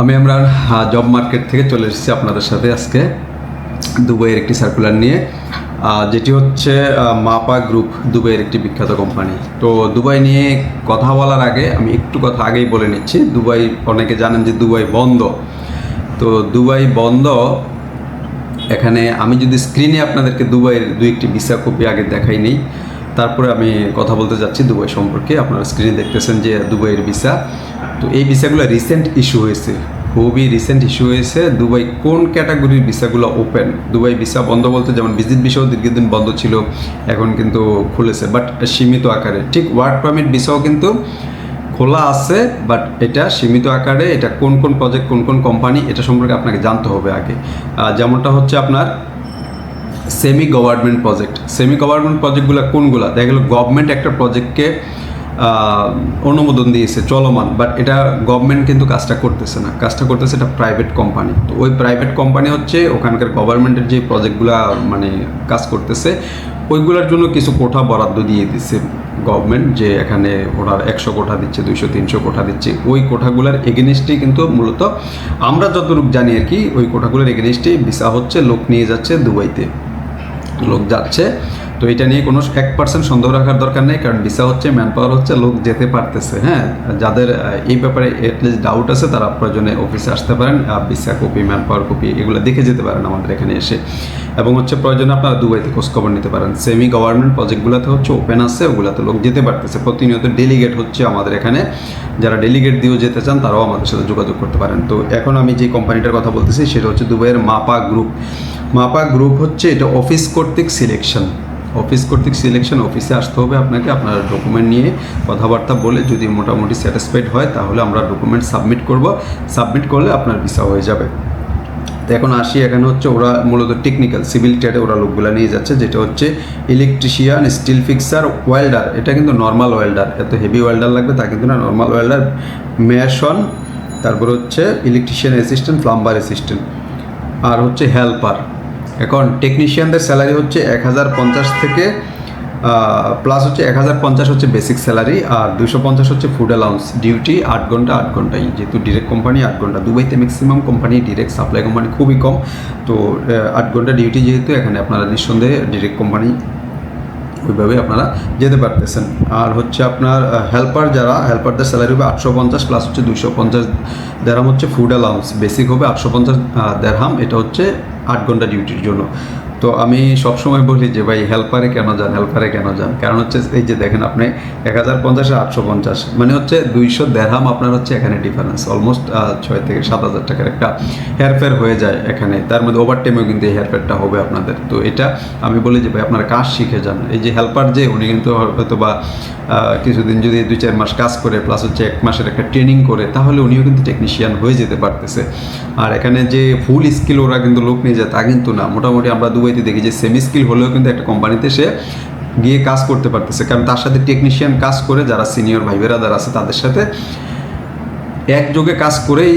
আমি আমরা job market থেকে চলে এসেছি আপনাদের সাথে আজকে। দুবাইয়ের একটি সার্কুলার নিয়ে। যেটি হচ্ছে মাপা গ্রুপ দুবাইয়ের একটি বিখ্যাত কোম্পানি তো দুবাই নিয়ে কথা বলার আগে আমি একটু কথা আগেই বলে নিচ্ছি। দুবাই, অনেকে জানেন যে দুবাই বন্ধ। তো দুবাই বন্ধ, এখানে আমি যদি স্ক্রিনে আপনাদেরকে দুবাইয়ের দুই একটি ভিসা কপি আগে দেখাই নেই, তারপরে আমি কথা বলতে যাচ্ছি দুবাই সম্পর্কে। আপনারা স্ক্রিনে দেখতেছেন যে দুবাইয়ের ভিসা তো এই ভিসাগুলো রিসেন্ট ইস্যু হয়েছে। খুবই রিসেন্ট ইস্যু হয়েছে। দুবাই কোন ক্যাটাগরির ভিসাগুলো ওপেন দুবাই ভিসা বন্ধ বলতে যেমন ভিজিট ভিসাও দীর্ঘদিন বন্ধ ছিল, এখন কিন্তু খুলেছে বাট সীমিত আকারে। ঠিক ওয়ার্ক পারমিট ভিসাও কিন্তু খোলা আছে বাট এটা সীমিত আকারে, এটা কোন কোন প্রজেক্ট কোন কোন কোম্পানি এটা সম্পর্কে আপনাকে জানতে হবে আগে। যেমনটা হচ্ছে আপনার semi government project semi government প্রজেক্টগুলো কোনগুলো? দেখা গেলো গভর্নমেন্ট একটা প্রজেক্টকে অনুমোদন দিয়েছে, চলমান। বাট এটা গভর্নমেন্ট কিন্তু কাজটা করতেছে না। কাজটা করতেছে এটা প্রাইভেট কোম্পানি তো ওই প্রাইভেট কোম্পানি হচ্ছে ওখানকার গভর্নমেন্টের যে প্রজেক্টগুলো মানে কাজ করতেছে, ওইগুলোর জন্য কিছু কোঠা বরাদ্দ দিয়ে দিচ্ছে গভর্নমেন্ট যে এখানে ওরা একশো কোঠা দিচ্ছে, দুইশো, তিনশো কোঠা দিচ্ছে। ওই কোঠাগুলোর এগেনিস্টেই কিন্তু মূলত আমরা যতটুকু জানি আর কি, ওই কোঠাগুলোর এগেনিস্টেই ভিসা হচ্ছে, লোক নিয়ে যাচ্ছে দুবাইতে। লোক যাচ্ছে তো এটা নিয়ে কোনো এক পার্সেন্ট সন্দেহ রাখার দরকার নেই, কারণ ভিসা হচ্ছে ম্যান পাওয়ার হচ্ছে, লোক যেতে পারতেছে হ্যাঁ? যাদের এই ব্যাপারে এটলিস্ট ডাউট আছে, তারা প্রয়োজনে অফিসে আসতে পারেন visa copy man power copy এগুলো দেখে যেতে পারেন আমাদের এখানে এসে। এবং হচ্ছে প্রয়োজনে আপনারা দুবাইতে খোঁজখবর নিতে পারেন। সেমি গভর্নমেন্ট প্রজেক্টগুলোতে হচ্ছে ওপেন আছে, ওগুলোতে লোক যেতে পারতেছে। প্রতিনিয়ত ডেলিগেট হচ্ছে আমাদের এখানে। যারা ডেলিগেট দিয়েও যেতে চান, তারাও আমাদের সাথে যোগাযোগ করতে পারেন। তো এখন আমি যে কোম্পানিটার কথা বলতেছি, সেটা হচ্ছে দুবাইয়ের মাপা গ্রুপ মাপা গ্রুপ হচ্ছে এটা অফিস কর্তৃক সিলেকশন অফিস কর্তৃক সিলেকশন অফিসে আসতে হবে আপনাকে, আপনার ডকুমেন্ট নিয়ে কথাবার্তা বলে যদি মোটামুটি স্যাটিসফাইড হয়, তাহলে আমরা ডকুমেন্ট সাবমিট করব। সাবমিট করলে আপনার ভিসা হয়ে যাবে। তো এখন আসি, এখানে হচ্ছে ওরা মূলত টেকনিক্যাল সিভিল ট্রেডে ওরা লোকগুলো নিয়ে যাচ্ছে, যেটা হচ্ছে ইলেকট্রিশিয়ান স্টিল ফিক্সার ওয়েল্ডার এটা কিন্তু নর্মাল ওয়েল্ডার এত হেভি ওয়েল্ডার লাগবে, তা কিন্তু না নর্মাল ওয়েল্ডার মেশন তারপর হচ্ছে ইলেকট্রিশিয়ান অ্যাসিস্ট্যান্ট প্লাম্বার অ্যাসিস্ট্যান্ট আর হচ্ছে হেল্পার এখন টেকনিশিয়ানদের স্যালারি হচ্ছে এক হাজার পঞ্চাশ থেকে প্লাস হচ্ছে এক হাজার পঞ্চাশ হচ্ছে বেসিক স্যালারি আর দুশো পঞ্চাশ হচ্ছে ফুড অ্যালাউন্স ডিউটি আট ঘণ্টা, আট ঘন্টাই। যেহেতু ডিরেক্ট কোম্পানি আট ঘণ্টা। দুবাইতে maximum company direct supply company খুবই কম। তো আট ঘণ্টা ডিউটি যেহেতু, এখানে আপনারা নিঃসন্দেহে ডিরেক্ট কোম্পানি ওইভাবে আপনারা যেতে পারতেছেন। আর হচ্ছে আপনার হেল্পার যারা হেল্পারদের স্যালারি হবে আটশো পঞ্চাশ প্লাস হচ্ছে দুশো পঞ্চাশ দেড়হাম হচ্ছে ফুড অ্যালাউন্স বেসিক হবে আটশো পঞ্চাশ দেড়হাম এটা হচ্ছে আট ঘণ্টা ডিউটির জন্য। তো আমি সবসময় বলি যে, ভাই হেল্পারে কেন যান হেল্পারে কেন যান? কারণ হচ্ছে, এই যে দেখেন আপনি এক হাজার পঞ্চাশে, আটশো পঞ্চাশ মানে হচ্ছে দুইশো দেড়হাম আপনার হচ্ছে এখানে ডিফারেন্স অলমোস্ট ছয় থেকে সাত হাজার টাকার একটা হেয়ারফেয়ার হয়ে যায় এখানে। তার মধ্যে ওভার টাইমেও কিন্তু এই হেয়ারফেয়ারটা হবে আপনাদের। তো এটা আমি বলি যে, ভাই, আপনারা কাজ শিখে যান। এই যে হেল্পার যে, উনি কিন্তু হয়তো বা কিছুদিন যদি দুই চার মাস কাজ করে প্লাস হচ্ছে এক মাসের একটা ট্রেনিং করে, তাহলে উনিও কিন্তু টেকনিশিয়ান হয়ে যেতে পারতেছে। আর এখানে যে ফুল স্কিল ওরা কিন্তু লোক নিয়ে যায়, তা কিন্তু না। মোটামুটি আমরা দুবাইতে দেখি যে সেমি স্কিল হলেও কিন্তু একটা কোম্পানিতে সে গিয়ে কাজ করতে পারতেছে। কারণ তার সাথে টেকনিশিয়ান কাজ করে, যারা সিনিয়র ভাই বেরাদার আছে, তাদের সাথে একযোগে কাজ করেই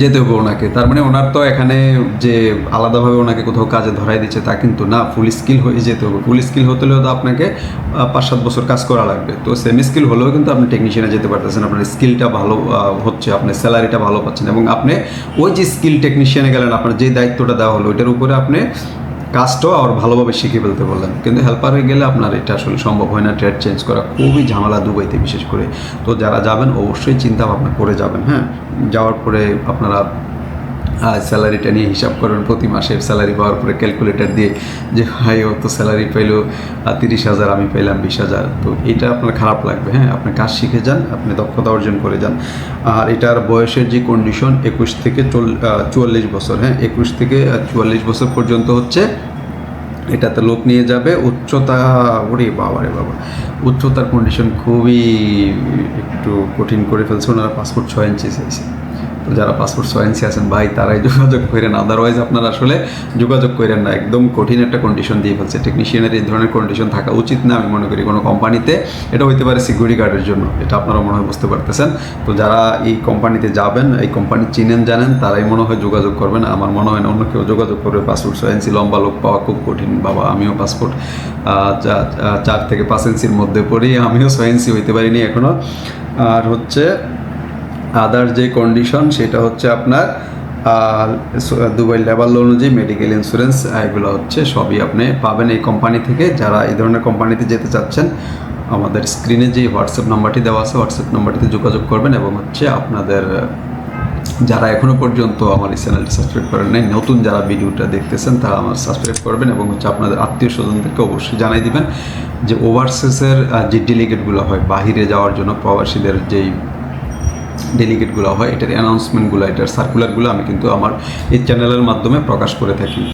যেতে হবে ওনাকে। তার মানে ওনার তো এখানে যে আলাদাভাবে ওনাকে কোথাও কাজে ধরাই দিচ্ছে তা কিন্তু না ফুল স্কিল হয়ে যেতে হবে। ফুল স্কিল হতে হলেও তো আপনাকে পাঁচ সাত বছর কাজ করা লাগবে। তো সেমি স্কিল হলেও কিন্তু আপনি টেকনিশিয়ানে যেতে পারতেছেন, আপনার স্কিলটা ভালো হচ্ছে, আপনার স্যালারিটা ভালো পাচ্ছেন। এবং আপনি ওই যে স্কিল টেকনিশিয়ানে গেলেন, আপনার যে দায়িত্বটা দেওয়া হলো, ওইটার উপরে আপনি কাজটাও আবার ভালোভাবে শিখে ফেলতে বললেন। কিন্তু হেল্পার গেলে আপনার এটা আসলে সম্ভব হয় না ট্রেড চেঞ্জ করা খুবই ঝামেলা দুবাইতে বিশেষ করে। তো যারা যাবেন, অবশ্যই চিন্তা ভাবনা করে যাবেন হ্যাঁ? যাওয়ার পরে আপনারা স্যালারিটা নিয়ে হিসাব করবেন প্রতি মাসে স্যালারি পাওয়ার পরে ক্যালকুলেটর দিয়ে যে ভাই ও তো স্যালারি পাইলো তিরিশ হাজার, আমি পাইলাম বিশ হাজার। তো এটা আপনার খারাপ লাগবে হ্যাঁ? আপনি কাজ শিখে যান, আপনি দক্ষতা অর্জন করে যান। আর এটার বয়সের যে কন্ডিশন একুশ থেকে চুয়াল্লিশ বছর হ্যাঁ? একুশ থেকে চুয়াল্লিশ বছর পর্যন্ত হচ্ছে, এটাতে লোক নিয়ে যাবে, উচ্চতা, ওরে বাবা রে বাবা, উচ্চতার কন্ডিশন খুবই একটু কঠিন করে ফেলছে, ওনারা পাসপোর্ট ছয় ইঞ্চি চাইছে যারা পাসপোর্ট ইঞ্চি আছেন, ভাই, তারাই যোগাযোগ করেন। আদারওয়াইজ আপনারা আসলে যোগাযোগ করেন না। একদম কঠিন একটা কন্ডিশন দিয়ে ফেলছে। টেকনিশিয়ানের এই ধরনের কন্ডিশন থাকা উচিত না, আমি মনে করি কোনো কোম্পানিতে এটা হইতে পারে সিকিউরিটি গার্ডের জন্য, এটা আপনারা মনে হয় বুঝতে পারতেছেন। তো যারা এই কোম্পানিতে যাবেন, এই কোম্পানি চিনেন, জানেন, তারাই মনে হয় যোগাযোগ করবেন। আমার মনে হয় না অন্য কেউ যোগাযোগ করবে। পাসপোর্ট ইঞ্চি লম্বা লোক পাওয়া খুব কঠিন। বাবা, আমিও পাসপোর্ট চার থেকে পাঁচ ইঞ্চির মধ্যে পড়ি। আমিও ইঞ্চি হইতে পারিনি এখনও আর হচ্ছে আদার যে কন্ডিশন সেটা হচ্ছে আপনার দুবাই লেবার লোন অনুযায়ী মেডিকেল ইন্স্যুরেন্স এগুলো হচ্ছে সবই আপনি পাবেন এই কোম্পানি থেকে। যারা এই ধরনের কোম্পানিতে যেতে চাচ্ছেন, আমাদের স্ক্রিনে যে হোয়াটসঅ্যাপ নাম্বারটি দেওয়া আছে হোয়াটসঅ্যাপ নাম্বারটিতে যোগাযোগ করবেন এবং হচ্ছে আপনাদের, যারা এখনও পর্যন্ত আমার এই চ্যানেলটি সাবস্ক্রাইব করেন নাই, নতুন যারা ভিডিওটা দেখতেছেন, তারা আমার সাবস্ক্রাইব করবেন এবং হচ্ছে আপনাদের আত্মীয় স্বজনদেরকে অবশ্যই জানাই দিবেন যে ওভারসিসের যে ডেলিগেটগুলো হয়, বাহিরে যাওয়ার জন্য প্রবাসীদের যেই ডেলিগেটগুলো হয়, এটার অ্যানাউন্সমেন্টগুলো এটার সার্কুলারগুলো আমি কিন্তু আমার এই চ্যানেলের মাধ্যমে প্রকাশ করে থাকি।